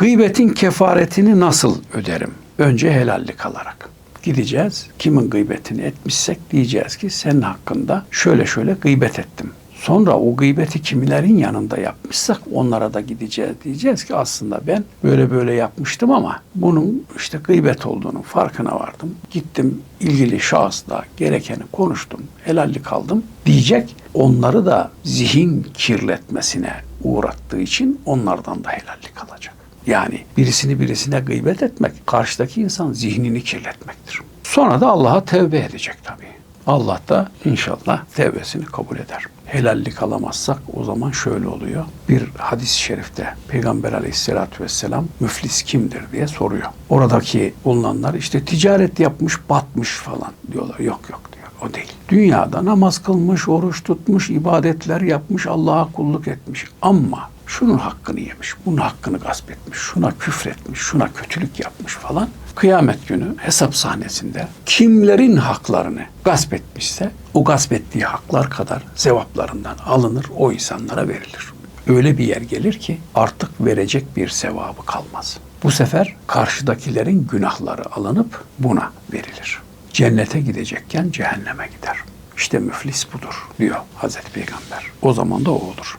Gıybetin kefaretini nasıl öderim? Önce helallik alarak. Gideceğiz. Kimin gıybetini etmişsek diyeceğiz ki senin hakkında şöyle şöyle gıybet ettim. Sonra o gıybeti kimilerin yanında yapmışsak onlara da gideceğiz. Diyeceğiz ki aslında ben böyle böyle yapmıştım ama bunun işte gıybet olduğunu farkına vardım. Gittim ilgili şahısla gerekeni konuştum. Helallik aldım diyecek. Onları da zihin kirletmesine uğrattığı için onlardan da helallik alacak. Yani birisini birisine gıybet etmek karşıdaki insan zihnini kirletmektir. Sonra da Allah'a tevbe edecek tabii. Allah da inşallah tevbesini kabul eder. Helallik alamazsak o zaman şöyle oluyor. Bir hadis-i şerifte Peygamber aleyhissalatü vesselam müflis kimdir diye soruyor. Oradaki bulunanlar işte ticaret yapmış batmış falan diyorlar. Yok yok diyor. O değil. Dünyada namaz kılmış, oruç tutmuş, ibadetler yapmış, Allah'a kulluk etmiş. Ama şunun hakkını yemiş, bunun hakkını gasp etmiş, şuna küfretmiş, şuna kötülük yapmış falan. Kıyamet günü hesap sahnesinde kimlerin haklarını gasp etmişse o gasp ettiği haklar kadar sevaplarından alınır, o insanlara verilir. Öyle bir yer gelir ki artık verecek bir sevabı kalmaz. Bu sefer karşıdakilerin günahları alınıp buna verilir. Cennete gidecekken cehenneme gider. İşte müflis budur diyor Hazreti Peygamber. O zaman da o olur.